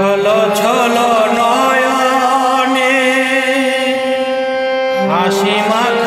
ছল ছল নয়নে হাসি মাল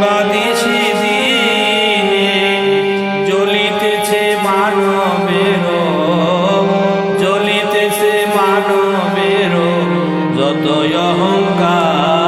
বাদেশে দিলে জ্বলিতেছে মানবের জ্বলিতেছে মানবের যত অহংকার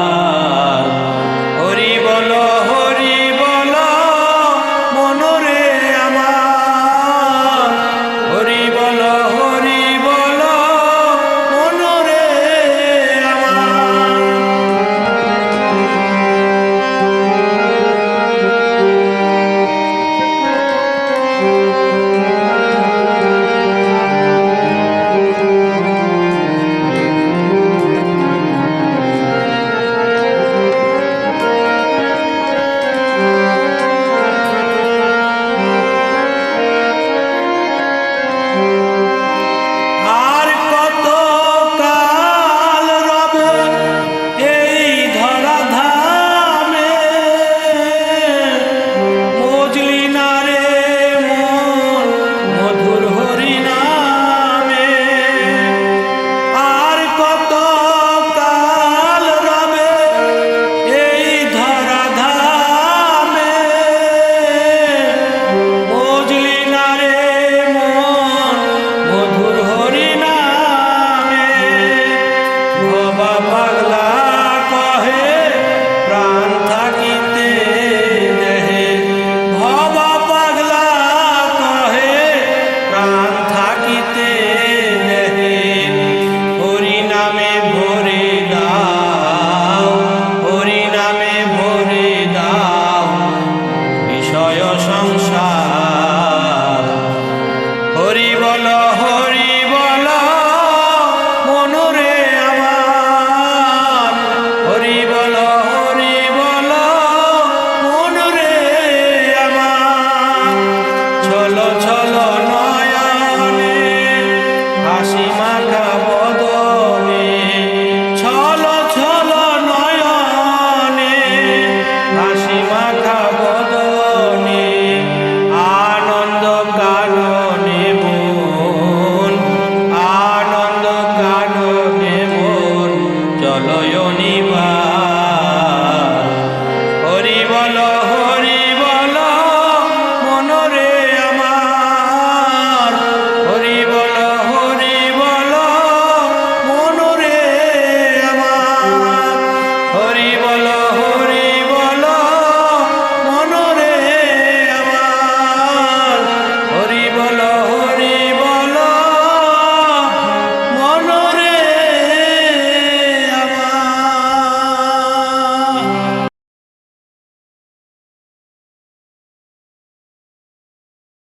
Takahashi. Voilà.